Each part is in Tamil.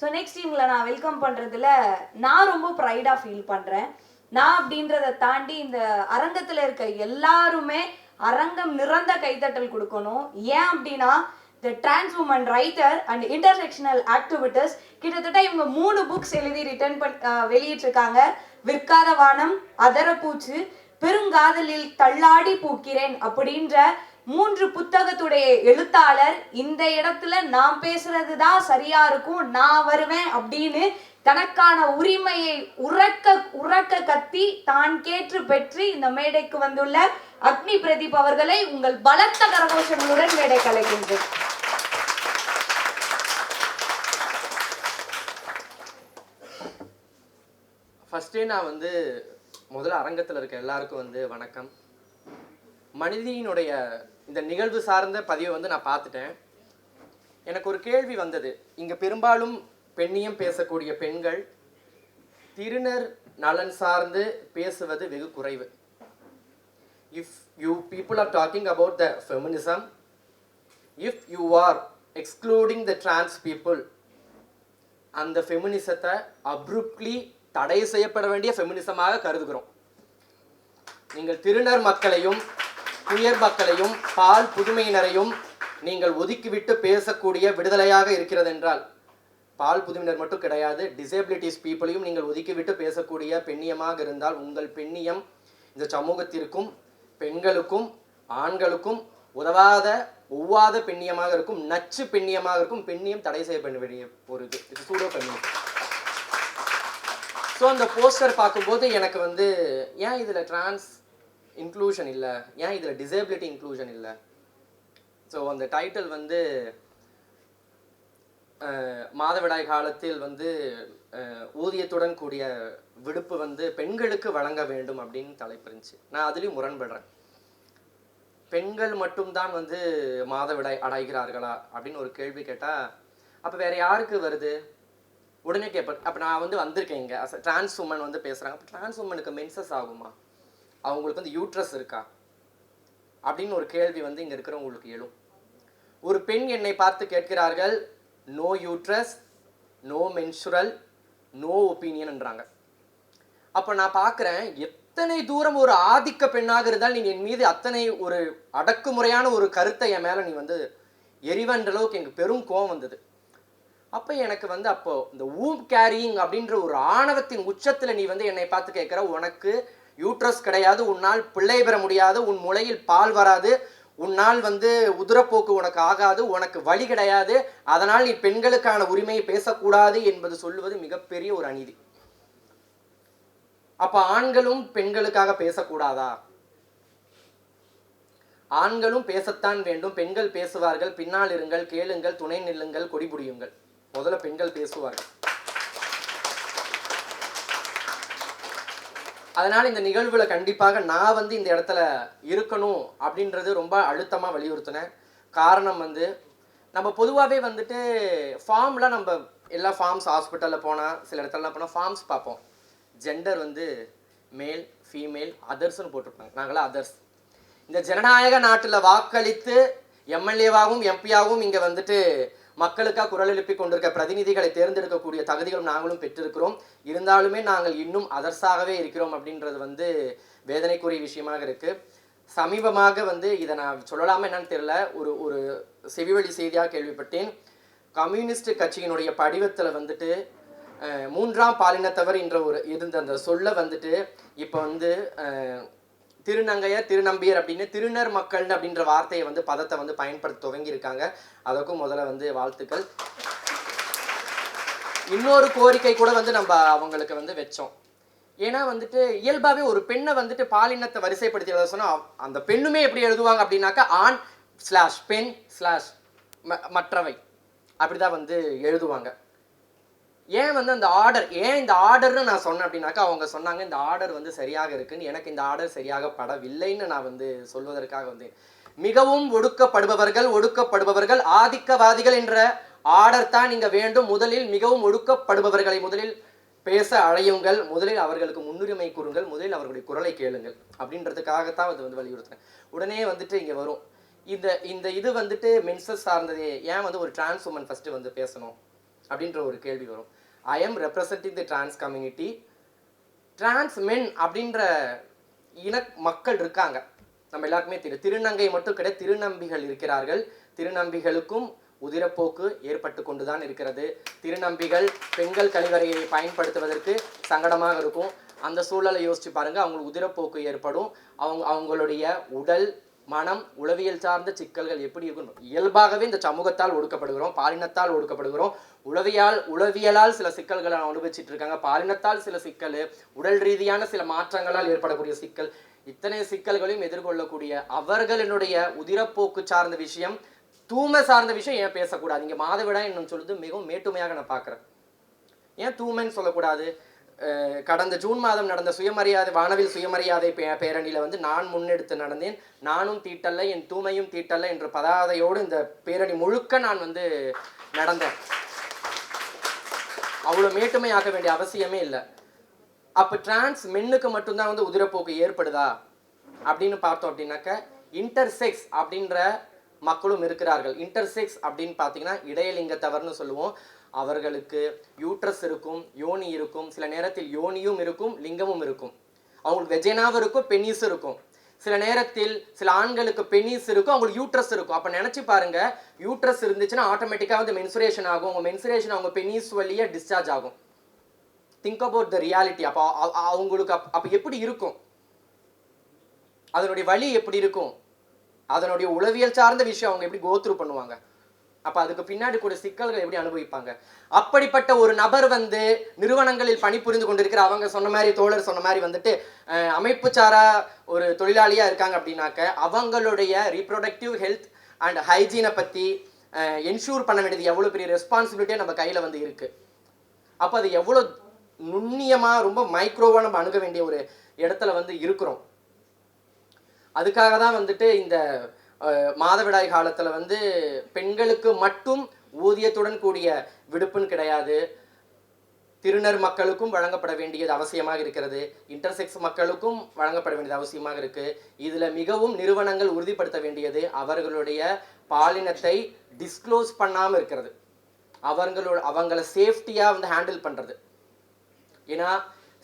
ஸோ நெக்ஸ்ட் இவங்களை நான் வெல்கம் பண்ணுறதுல நான் ரொம்ப ப்ரைடாக ஃபீல் பண்ணுறேன் நான் அப்படின்றத தாண்டி இந்த அரங்கத்தில் இருக்க எல்லாருமே அரங்கம் நிறந்த கைத்தட்டல் கொடுக்கணும். ஏன் அப்படின்னா the trans woman writer and intersectional activists கிட்டத்தட்ட இவங்க மூணு புக்ஸ் எழுதி ரிட்டர்ன் பண் வெளியிட்டிருக்காங்க. விற்காத வானம் அதரப்பூச்சு பெருங்காதலில் தள்ளாடி பூக்கிறேன் அப்படின்ற மூன்று புத்தகத்துடைய எழுத்தாளர் இந்த இடத்துல நான் பேசுறது தான் சரியா இருக்கும் நான் வருவேன் அப்படின்னு தனக்கான உரிமையை உறக்க உறக்க கத்தி தான் கேற்று பெற்று இந்த மேடைக்கு வந்துள்ள அக்னி பிரதீப் அவர்களை உங்கள் பலத்த கரகோஷங்களுடன் மேடை கலைக்கின்றேன். ஃபஸ்ட்டே நான் வந்து முதல்ல அரங்கத்தில் இருக்க எல்லாருக்கும் வந்து வணக்கம். மனிதியினுடைய இந்த நிகழ்வு சார்ந்த பதிவை வந்து நான் பார்த்துட்டேன். எனக்கு ஒரு கேள்வி வந்தது. இங்கே பெரும்பாலும் பெண்ணியம் பேசக்கூடிய பெண்கள் திருநர் நலன் சார்ந்து பேசுவது வெகு குறைவு. If you people are talking about the feminism if you are excluding the trans people அந்த ஃபெமினிசத்தை அப்ரூப்ட்லி தடை செய்யப்பட வேண்டிய ஃபெமினிசமாக கருதுகிறோம். நீங்கள் திருநர் மக்களையும் துயர் மக்களையும் பால் புதுமையினரையும் நீங்கள் ஒதுக்கிவிட்டு பேசக்கூடிய விடுதலையாக இருக்கிறது என்றால் பால் புதுமையினர் மட்டும் கிடையாது டிசேபிலிட்டிஸ் பீப்புளையும் நீங்கள் ஒதுக்கிவிட்டு பேசக்கூடிய பெண்ணியமாக இருந்தால் உங்கள் பெண்ணியம் இந்த சமூகத்திற்கும் பெண்களுக்கும் ஆண்களுக்கும் உதவாத ஒவ்வாத பெண்ணியமாக இருக்கும் நச்சு பெண்ணியமாக இருக்கும் பெண்ணியம் தடை செய்யப்பட வேண்டிய ஒரு இது. இது சூடோ பெண்ணியம். ஸோ அந்த போஸ்டர் பார்க்கும்போது எனக்கு வந்து ஏன் இதில் ட்ரான்ஸ் இன்க்ளூஷன் இல்லை. ஏன் இதில் டிசேபிலிட்டி இன்க்ளூஷன் இல்லை? ஸோ அந்த டைட்டில் வந்து மாதவிடாய் காலத்தில் வந்து ஊதியத்துடன் கூடிய விடுப்பு வந்து பெண்களுக்கு வழங்க வேண்டும் அப்படின்னு தலைப்பு இருந்துச்சு நான் அதுலேயும் முரண்படுறேன். பெண்கள் மட்டும்தான் வந்து மாதவிடாய் அடைகிறார்களா அப்படின்னு ஒரு கேள்வி கேட்டால் அப்போ வேற யாருக்கு வருது? உடனே கேட்பேன் அப்போ நான் வந்து வந்திருக்கேன் இங்கே. டிரான்ஸ் உமன் வந்து பேசுகிறாங்க அப்போ டிரான்ஸ் உமனுக்கு மென்சஸ் ஆகுமா? அவங்களுக்கு வந்து யூட்ரஸ் இருக்கா? அப்படின்னு ஒரு கேள்வி வந்து இங்கே இருக்கிறவங்களுக்கு எழும். ஒரு பெண் என்னை பார்த்து கேட்கிறார்கள் no uterus no menstrual no ஒப்பீனியன்ன்றாங்க அப்போ நான் பார்க்குறேன் எத்தனை தூரம் ஒரு ஆதிக்க பெண்ணாக இருந்தால் நீ என் மீது அத்தனை ஒரு அடக்குமுறையான ஒரு கருத்தை என் மேலே நீ வந்து எரிவன்ற அளவுக்கு எனக்கு பெரும் கோவம் வந்தது. அப்போ எனக்கு வந்து அப்போது இந்த ஊம் கேரியிங் அப்படின்ற ஒரு ஆணவத்தின் உச்சத்தில் நீ வந்து என்னை பார்த்து கேட்குற உனக்கு யூட்ரஸ் கிடையாது உன்னால் பிள்ளை பெற முடியாது உன் முளையில் பால் வராது உன்னால் வந்து உதிரப்போக்கு உனக்கு ஆகாது உனக்கு வழி கிடையாது அதனால் நீ பெண்களுக்கான உரிமையை பேசக்கூடாது என்பது சொல்லுவது மிகப்பெரிய ஒரு அநீதி. அப்ப ஆண்களும் பெண்களுக்காக பேசக்கூடாதா? ஆண்களும் பேசத்தான் வேண்டும் பெண்கள் பேசுவார்கள் பின்னால் இருங்கள் கேளுங்கள் துணை நில்லுங்கள் கொடிபுடியுங்கள் முதல்ல பெண்கள் பேசுவார்கள். அதனால் இந்த நிகழ்வில் கண்டிப்பாக நான் வந்து இந்த இடத்துல இருக்கணும் அப்படின்றது ரொம்ப அழுத்தமாக வலியுறுத்தினேன். காரணம் வந்து நம்ம பொதுவாகவே வந்துட்டு ஃபார்ம்லாம் நம்ம எல்லா ஃபார்ம்ஸ் ஹாஸ்பிட்டலில் போனால் சில இடத்துலலாம் போனால் ஃபார்ம்ஸ் பார்ப்போம். ஜெண்டர் வந்து மேல் ஃபீமேல் அதர்ஸ்னு போட்டிருப்பாங்க. நாங்களாம் அதர்ஸ் இந்த ஜனநாயக நாட்டில் வாக்களித்து எம்எல்ஏவாகவும் எம்பியாகவும் இங்கே வந்துட்டு மக்களுக்காக குரல் எழுப்பி கொண்டிருக்க பிரதிநிதிகளை தேர்ந்தெடுக்கக்கூடிய தகுதிகளும் நாங்களும் பெற்றிருக்கிறோம். இருந்தாலுமே நாங்கள் இன்னும் அதர்ஸாகவே இருக்கிறோம் அப்படின்றது வந்து வேதனைக்குரிய விஷயமாக இருக்கு. சமீபமாக வந்து இதை நான் சொல்லலாமா என்னன்னு தெரியல. ஒரு ஒரு செவிவழி செய்தியாக கேள்விப்பட்டேன். கம்யூனிஸ்ட் கட்சியினுடைய படிவத்தில் வந்துட்டு மூன்றாம் பாலினத்தவர் என்ற ஒரு இருந்த அந்த சொல்ல வந்துட்டு இப்போ வந்து திருநங்கையர் திருநம்பியர் அப்படின்னு திருநர் மக்கள் அப்படின்ற வார்த்தையை வந்து பதத்தை வந்து பயன்படுத்த துவங்கியிருக்காங்க. அதற்கும் முதல்ல வந்து வாழ்த்துக்கள். இன்னொரு கோரிக்கை கூட வந்து நம்ம அவங்களுக்கு வந்து வச்சோம். ஏன்னா வந்துட்டு இயல்பாகவே ஒரு பெண்ணை வந்துட்டு பாலினத்தை வரிசைப்படுத்தி எழுத சொன்னால் அந்த பெண்ணுமே எப்படி எழுதுவாங்க அப்படின்னாக்கா ஆண் ஸ்லாஷ் பெண் ஸ்லாஷ் மற்றவை. அப்படிதான் வந்து எழுதுவாங்க. ஏன் வந்து அந்த ஆர்டர் ஏன் இந்த ஆர்டர்னு நான் சொன்னேன் அப்படின்னாக்கா அவங்க சொன்னாங்க இந்த ஆர்டர் வந்து சரியாக இருக்குன்னு எனக்கு இந்த ஆர்டர் சரியாக படவில்லைன்னு நான் வந்து சொல்வதற்காக வந்து மிகவும் ஒடுக்கப்படுபவர்கள் ஒடுக்கப்படுபவர்கள் ஆதிக்கவாதிகள் என்ற ஆர்டர் தான் நீங்கள் வேண்டும். முதலில் மிகவும் ஒடுக்கப்படுபவர்களை முதலில் பேச அழையுங்கள். முதலில் அவர்களுக்கு முன்னுரிமை கூறுங்கள். முதலில் அவர்களுடைய குரலை கேளுங்கள். அப்படின்றதுக்காகத்தான் அது வந்து வலியுறுத்துறேன் உடனே வந்துட்டு இங்கே வரும். இந்த இந்த இது வந்துட்டு மென்சஸ் சார்ந்ததே ஏன் வந்து ஒரு டிரான்ஸ் உமன் ஃபர்ஸ்ட் வந்து பேசணும்? அப்படின்ற ஒரு கேள்வி வரும். I am representing the trans community trans men அப்படின்ற இன மக்கள் இருக்காங்க. நம்ம எல்லாருக்குமே தெரியும். திருநங்கை மட்டும் கிடையாது திருநம்பிகள் இருக்கிறார்கள். திருநம்பிகளுக்கும் உதிரப்போக்கு ஏற்பட்டு கொண்டுதான் இருக்கிறது. திருநம்பிகள் பெண்கள் கழிவறையை பயன்படுத்துவதற்கு சங்கடமாக இருக்கும். அந்த சூழலை யோசிச்சு பாருங்க அவங்களுக்கு உதிரப்போக்கு ஏற்படும். அவங்க அவங்களுடைய உடல் மனம் உளவியல் சார்ந்த சிக்கல்கள் எப்படி இருக்கும் இயல்பாகவே இந்த சமூகத்தால் ஒடுக்கப்படுகிறோம் பாலினத்தால் ஒடுக்கப்படுகிறோம். உளவியால் உளவியலால் சில சிக்கல்களை அனுபவிச்சுட்டு இருக்காங்க பாலினத்தால் சில சிக்கல் உடல் ரீதியான சில மாற்றங்களால் ஏற்படக்கூடிய சிக்கல். இத்தனை சிக்கல்களையும் எதிர்கொள்ளக்கூடிய அவர்களினுடைய உதிரப்போக்கு சார்ந்த விஷயம் தூய்மை சார்ந்த விஷயம் ஏன் பேசக்கூடாது? இங்கே மாதவிடா என்னும் சொல்லுது மிகவும் மேட்டுமையாக நான் பார்க்குறேன். ஏன் தூய்மைன்னு சொல்லக்கூடாது? கடந்த ஜூன் மாதம் நடந்த சுயமரியாதை வானவில் சுயமரியாதை பே- பேரணியில் வந்து நான் முன்னெடுத்து நடந்தேன். நானும் தீட்டல்ல என் தூமையும் தீட்டல்ல என்ற பதாதையோடு இந்த பேரணி முழுக்க நான் வந்து நடந்தேன். அவ்வளோ மேட்டுமையாக்க வேண்டிய அவசியமே இல்லை. அப்போ டிரான்ஸ் மென்னுக்கு மட்டும்தான் வந்து உதிரப்போக்கு ஏற்படுதா? அப்படின்னு பார்த்தோம் அப்படின்னாக்க இன்டர்செக்ஸ் அப்படின்ற மக்களும் இருக்கிறார்கள். இன்டர்செக்ஸ் அப்படின்னு பார்த்தீங்கன்னா இடையலிங்கத்தவர்னு சொல்லுவோம். அவர்களுக்கு யூட்ரஸ் இருக்கும் யோனி இருக்கும் சில நேரத்தில் யோனியும் இருக்கும் லிங்கமும் இருக்கும். அவங்களுக்கு வெஜைனாவும் இருக்கும் பெனிஸும் இருக்கும். சில நேரத்தில் சில ஆண்களுக்கு பெனிஸ் இருக்கும் அவங்களுக்கு யூட்ரஸ் இருக்கும். அப்போ நினச்சி பாருங்க யூட்ரஸ் இருந்துச்சுன்னா ஆட்டோமேட்டிக்காக வந்து மென்சுரேஷன் ஆகும். அவங்க மென்சுரேஷன் அவங்க பெனிஸ் வழியாக டிஸ்சார்ஜ் ஆகும். திங்க் அபவுட் த ரியாலிட்டி அப்போ அவங்களுக்கு அப் அப்போ எப்படி இருக்கும்? அதனுடைய வழி எப்படி இருக்கும்? அதனுடைய உளவியல் சார்ந்த விஷயம் அவங்க எப்படி கோத்ரூ பண்ணுவாங்க? அப்போ அதுக்கு பின்னாடி கூட சிக்கல்கள் எப்படி அனுபவிப்பாங்க? அப்படிப்பட்ட ஒரு நபர் வந்து நிறுவனங்களில் பணிபுரிந்து கொண்டிருக்கிற அவங்க சொன்ன மாதிரி தோழர் சொன்ன மாதிரி வந்துட்டு அமைப்புச்சாரா ஒரு தொழிலாளியாக இருக்காங்க அப்படின்னாக்க அவங்களுடைய ரீப்ரொடக்டிவ் ஹெல்த் அண்ட் ஹைஜீனை பற்றி என்ஷூர் பண்ண வேண்டியது எவ்வளோ பெரிய ரெஸ்பான்சிபிலிட்டியாக நம்ம கையில் வந்து இருக்குது அப்போ அது எவ்வளோ நுண்ணியமாக ரொம்ப மைக்ரோவாக நம்ம அணுக வேண்டிய ஒரு இடத்துல வந்து இருக்கிறோம். அதுக்காக தான் வந்துட்டு இந்த மாதவிடாய் காலத்தில் வந்து பெண்களுக்கு மட்டும் ஊதியத்துடன் கூடிய விடுப்புன்னு கிடையாது. திருநர் மக்களுக்கும் வழங்கப்பட வேண்டியது அவசியமாக இருக்கிறது. இன்டர்செக்ஸ் மக்களுக்கும் வழங்கப்பட வேண்டியது அவசியமாக இருக்கு. இதுல மிகவும் நிறுவனங்கள் உறுதிப்படுத்த வேண்டியது அவர்களுடைய பாலினத்தை டிஸ்க்ளோஸ் பண்ணாம இருக்கிறது. அவங்களோட அவங்கள சேஃப்டியா வந்து ஹேண்டில் பண்றது. ஏன்னா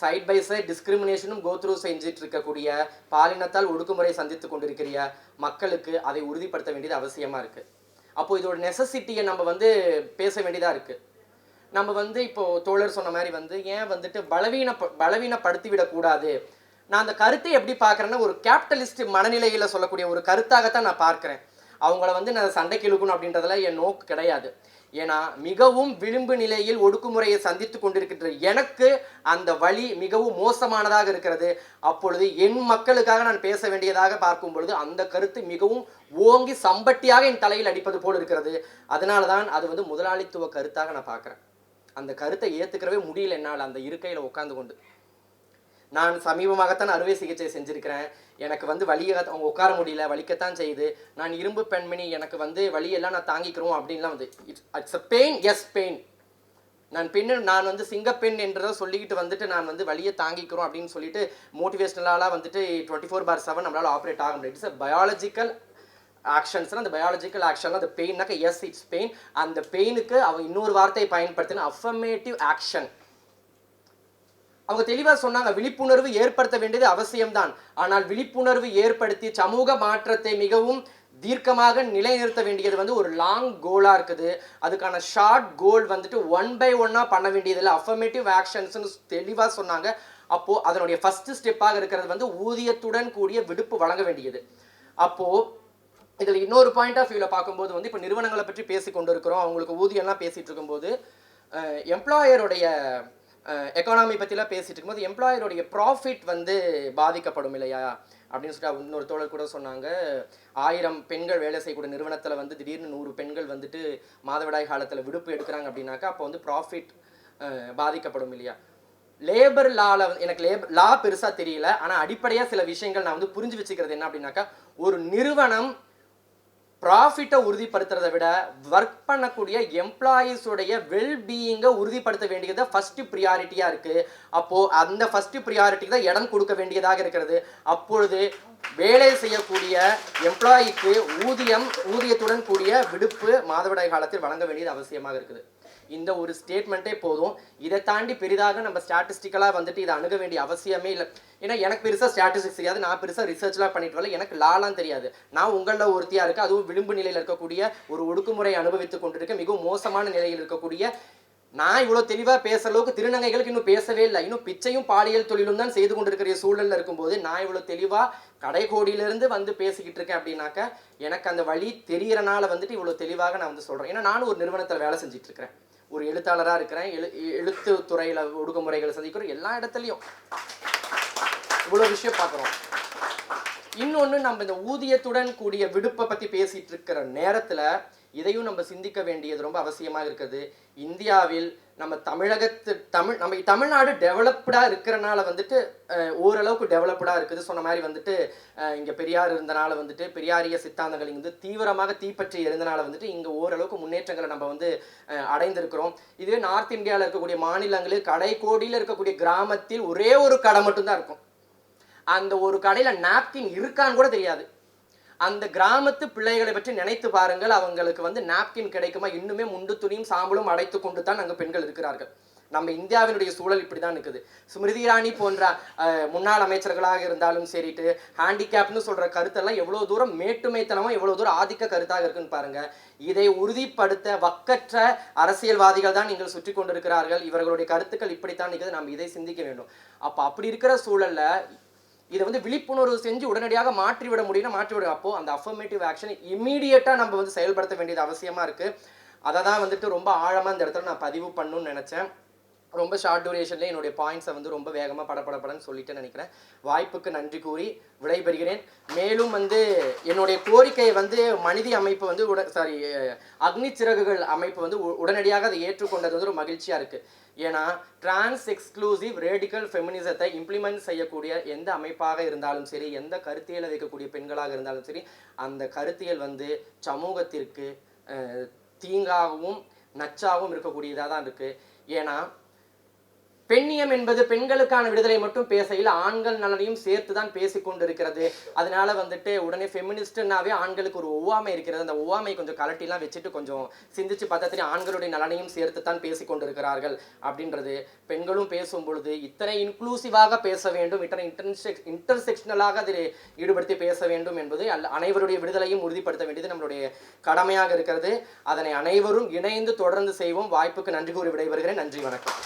சைட் பை சைட் டிஸ்கிரிமினேஷனும் கோத்ரூ செஞ்சிட்டு இருக்கக்கூடிய பாலினத்தால் ஒடுக்குமுறை சந்தித்து கொண்டிருக்கிற மக்களுக்கு அதை உறுதிப்படுத்த வேண்டியது அவசியமாக இருக்குது அப்போது இதோட நெசசிட்டியை நம்ம வந்து பேச வேண்டியதாக இருக்குது நம்ம வந்து இப்போது தோழர் சொன்ன மாதிரி வந்து ஏன் வந்துட்டு பலவீன பலவீனப்படுத்தி விடக்கூடாது நான் அந்த கருத்தை எப்படி பார்க்குறேன்னா ஒரு கேபிட்டலிஸ்ட் மனநிலையில் சொல்லக்கூடிய ஒரு கருத்தாகத்தான் நான் பார்க்குறேன். அவங்கள வந்து நான் சண்டைக்கு இழுக்கணும் அப்படின்றதுல என் நோக்கு கிடையாது. ஏன்னா மிகவும் விளிம்பு நிலையில் ஒடுக்குமுறையை சந்தித்து கொண்டிருக்கின்ற எனக்கு அந்த வழி மிகவும் மோசமானதாக இருக்கிறது. அப்பொழுது என் மக்களுக்காக நான் பேச வேண்டியதாக பார்க்கும் பொழுது அந்த கருத்து மிகவும் ஓங்கி சம்பட்டியாக என் தலையில் அடிப்பது போல் இருக்கிறது. அதனால தான் அது வந்து முதலாளித்துவ கருத்தாக நான் பார்க்குறேன். அந்த கருத்தை ஏற்றுக்கிறவே முடியல என்னால் அந்த இருக்கையில் உட்காந்து கொண்டு. நான் சமீபமாகத்தான் அறுவை சிகிச்சை செஞ்சுருக்கிறேன். எனக்கு வந்து வலிய அவங்க உட்கார முடியல வலிக்கத்தான் செய்யுது. நான் இரும்பு பெண்மணி எனக்கு வந்து வலியெல்லாம் நான் தாங்கிக்கிறோம் அப்படின்லாம் வந்து it's a pain yes pain நான் பெண் நான் வந்து சிங்கப்பெண் என்றதை சொல்லிக்கிட்டு வந்துட்டு நான் வந்து வழியை தாங்கிக்கிறோம் அப்படின்னு சொல்லிட்டு மோட்டிவேஷ்னலாலாம் வந்துட்டு டுவெண்ட்டி ஃபோர் பார் செவன் நம்மளால் ஆப்ரேட் ஆக முடியும். இட்ஸ் அ பயாலஜிக்கல் ஆக்ஷன்ஸ்னால் அந்த பயாலஜிக்கல் ஆக்ஷன் அந்த பெயின்னாக்க எஸ் இட்ஸ் பெயின் அந்த பெயினுக்கு அவங்க இன்னொரு வார்த்தையை பயன்படுத்தின அஃபர்மேட்டிவ் ஆக்ஷன் அவங்க தெளிவாக சொன்னாங்க விழிப்புணர்வு ஏற்படுத்த வேண்டியது அவசியம்தான். ஆனால் விழிப்புணர்வு ஏற்படுத்தி சமூக மாற்றத்தை மிகவும் தீர்க்கமாக நிலைநிறுத்த வேண்டியது வந்து ஒரு லாங் கோலாக இருக்குது. அதுக்கான ஷார்ட் கோல் வந்துட்டு ஒன் பை ஒன்னாக பண்ண வேண்டியதில்லை. அஃபர்மேட்டிவ் ஆக்ஷன்ஸ்னு தெளிவாக சொன்னாங்க. அப்போது அதனுடைய ஃபஸ்ட்டு ஸ்டெப்பாக இருக்கிறது வந்து ஊதியத்துடன் கூடிய விடுப்பு வழங்க வேண்டியது. அப்போது இதில் இன்னொரு பாயிண்ட் ஆஃப் வியூவில் பார்க்கும்போது வந்து இப்போ நிறுவனங்களை பற்றி பேசி கொண்டு இருக்கிறோம் அவங்களுக்கு ஊதியம்லாம் பேசிகிட்டு இருக்கும்போது எம்ப்ளாயருடைய எக்கானமி பற்றிலாம் பேசிட்டு இருக்கும்போது எம்ப்ளாயருடைய ப்ராஃபிட் வந்து பாதிக்கப்படும் இல்லையா? அப்படின்னு சொல்லிட்டு இன்னொரு தோழர் கூட சொன்னாங்க. ஆயிரம் பெண்கள் வேலை செய்யக்கூடிய நிறுவனத்தில் வந்து திடீர்னு நூறு பெண்கள் வந்துட்டு மாதவிடாய் காலத்தில் விடுப்பு எடுக்கிறாங்க அப்படின்னாக்கா அப்போ வந்து ப்ராஃபிட் பாதிக்கப்படும் இல்லையா? லேபர் லால எனக்கு லேபர் லா பெருசாக தெரியல. ஆனால் அடிப்படையாக சில விஷயங்கள் நான் வந்து புரிஞ்சு வச்சுக்கிறது என்ன அப்படின்னாக்கா ஒரு நிறுவனம் ப்ராஃபிட்டை உறுதிப்படுத்துறதை விட ஒர்க் பண்ணக்கூடிய எம்ப்ளாயீஸுடைய வெல்பீயிங்கை உறுதிப்படுத்த வேண்டியது ஃபஸ்ட்டு ப்ரியாரிட்டியாக இருக்குது அப்போது அந்த ஃபஸ்ட்டு ப்ரியாரிட்டிக்கு தான் இடம் கொடுக்க வேண்டியதாக இருக்கிறது. அப்பொழுது வேலை செய்யக்கூடிய எம்ப்ளாயிக்கு ஊதியம் ஊதியத்துடன் கூடிய விடுப்பு மாதவிடாய் காலத்தில் வழங்க வேண்டியது அவசியமாக இருக்குது. இந்த ஒரு ஸ்டேட்மெண்ட்டே போதும். இதை தாண்டி பெரிதாக நம்ம ஸ்டாட்டிஸ்டிக்கலாக வந்துட்டு இதை அணுக வேண்டிய அவசியமே இல்லை. ஏன்னா எனக்கு பெருசாக ஸ்டாட்டிஸ்டிக்ஸ் தெரியாது. நான் பெருசாக ரிசர்ச்லாம் பண்ணிட்டு வரல. எனக்கு லாலாம் தெரியாது. நான் உங்களில் ஒருத்தியாக இருக்க. அதுவும் விளிம்பு நிலையில் இருக்கக்கூடிய ஒரு ஒடுக்குமுறை அனுபவித்து கொண்டிருக்க மிகவும் மோசமான நிலையில் இருக்கக்கூடிய நான் இவ்வளோ தெளிவாக பேசுகிற அளவுக்கு திருநங்கைகளுக்கு இன்னும் பேசவே இல்லை. இன்னும் பிச்சையும் பாலியல் தொழிலும் தான் செய்து கொண்டிருக்கிற சூழலில் இருக்கும்போது நான் இவ்வளோ தெளிவாக கடைகோடியிலேருந்து வந்து பேசிக்கிட்டு இருக்கேன் அப்படின்னாக்க எனக்கு அந்த வழி தெரியறனால வந்துட்டு இவ்வளோ தெளிவாக நான் வந்து சொல்கிறேன் ஏன்னா நானும் ஒரு நிறுவனத்தில் வேலை செஞ்சுட்டு இருக்கிறேன். ஒரு எழுத்தாளராக இருக்கிறேன். எழு எழுத்து துறையில் ஒடுக்குமுறைகளை சந்திக்கிறோம். எல்லா இடத்துலையும் இவ்வளோ விஷயம் பார்க்குறோம். இன்னொன்று நம்ம இந்த ஊதியத்துடன் கூடிய விடுப்பை பற்றி பேசிட்டு இருக்கிற நேரத்தில் இதையும் நம்ம சிந்திக்க வேண்டியது ரொம்ப அவசியமாக இருக்குது. இந்தியாவில் நம்ம தமிழகத்து தமிழ் நம்ம தமிழ்நாடு டெவலப்டாக இருக்கிறனால வந்துட்டு ஓரளவுக்கு டெவலப்டாக இருக்குது. சொன்ன மாதிரி வந்துட்டு இங்கே பெரியார் இருந்தனால வந்துட்டு பெரியாரிய சித்தாந்தங்கள் இங்கே வந்து தீவிரமாக தீப்பற்றி இருந்தனால வந்துட்டு இங்கே ஓரளவுக்கு முன்னேற்றங்களை நம்ம வந்து அடைந்திருக்கிறோம். இதுவே நார்த் இந்தியாவில் இருக்கக்கூடிய மாநிலங்களில் கடைக்கோடியில் இருக்கக்கூடிய கிராமத்தில் ஒரே ஒரு கடை மட்டும்தான் இருக்கும். அந்த ஒரு கடையில் நாப்கின் இருக்கான்னு கூட தெரியாது. அந்த கிராமத்து பிள்ளைகளை பற்றி நினைத்து பாருங்கள். அவங்களுக்கு வந்து நாப்கின் கிடைக்குமா? இன்னுமே முண்டு துணியும் சாம்பலும் அடைத்து கொண்டு தான் அங்கே பெண்கள் இருக்கிறார்கள். நம்ம இந்தியாவினுடைய சூழல் இப்படி தான் இருக்குது. ஸ்மிருதி இராணி போன்ற முன்னாள் அமைச்சர்களாக இருந்தாலும் சரிட்டு ஹேண்டிகேப்னு சொல்கிற கருத்தெல்லாம் எவ்வளோ தூரம் மேட்டுமைத்தனமாக எவ்வளோ தூரம் ஆதிக்க கருத்தாக இருக்குன்னு பாருங்கள் இதை உறுதிப்படுத்த வக்கற்ற அரசியல்வாதிகள் தான் நீங்கள் சுற்றி கொண்டிருக்கிறார்கள். இவர்களுடைய கருத்துக்கள் இப்படித்தான் இருக்குது நம்ம இதை சிந்திக்க வேண்டும். அப்போ அப்படி இருக்கிற சூழல்ல இதை வந்து விழிப்புணர்வு செஞ்சு உடனடியாக மாற்றி விட முடியும்னா மாற்றி விடும் அப்போ அந்த அஃபர்மேட்டிவ் ஆக்ஷன் இம்மீடியட்டா நம்ம வந்து செயல்படுத்த வேண்டியது அவசியமாக இருக்குது அதை தான் வந்துட்டு ரொம்ப ஆழமாக இந்த இடத்துல நான் பதிவு பண்ணணும்னு நினச்சேன். ரொம்ப ஷார்ட் டியூரேஷன்ல என்னுடைய பாயிண்ட்ஸை வந்து ரொம்ப வேகமாக படப்படப்படன்னு சொல்லிட்டு நினைக்கிறேன். வாய்ப்புக்கு நன்றி கூறி விடைபெறுகிறேன். மேலும் வந்து என்னுடைய கோரிக்கையை வந்து மனித அமைப்பு வந்து உட சாரி அக்னி சிறகுகள் அமைப்பு வந்து உ- உடனடியாக அதை ஏற்றுக்கொண்டது வந்து ஒரு மகிழ்ச்சியாக இருக்குது ஏன்னா டிரான்ஸ் எக்ஸ்க்ளூசிவ் ரேடிக்கல் ஃபெமினிசத்தை இம்ப்ளிமெண்ட் செய்யக்கூடிய எந்த அமைப்பாக இருந்தாலும் சரி எந்த கருத்தியலை வைக்கக்கூடிய பெண்களாக இருந்தாலும் சரி அந்த கருத்தியல் வந்து சமூகத்திற்கு தீங்காகவும் நச்சாகவும் இருக்கக்கூடியதாக தான் இருக்குது ஏன்னா பெண்ணியம் என்பது பெண்களுக்கான விடுதலை மட்டும் பேசையில் ஆண்கள் நலனையும் சேர்த்து தான் பேசி கொண்டிருக்கிறது அதனால வந்துட்டு உடனே ஃபெமினிஸ்ட்னாவே ஆண்களுக்கு ஒரு ஒவ்வாமை இருக்கிறது. அந்த ஒவ்வாமை கொஞ்சம் கலட்டிலாம் வச்சுட்டு கொஞ்சம் சிந்திச்சு பார்த்தா தெரியும் ஆண்களுடைய நலனையும் சேர்த்து தான் பேசி கொண்டிருக்கிறார்கள் அப்படின்றது. பெண்களும் பேசும் பொழுது இத்தனை இன்க்ளூசிவாக பேச வேண்டும் இத்தனை இன்டர்செக் இன்டர்செக்ஷனலாக அதில் ஈடுபடுத்தி பேச வேண்டும் என்பது அல்ல அனைவருடைய விடுதலையும் உறுதிப்படுத்த வேண்டியது நம்மளுடைய கடமையாக இருக்கிறது. அதனை அனைவரும் இணைந்து தொடர்ந்து செய்வோம். வாய்ப்புக்கு நன்றி கூறி விடைபெறுகிறேன். நன்றி வணக்கம்.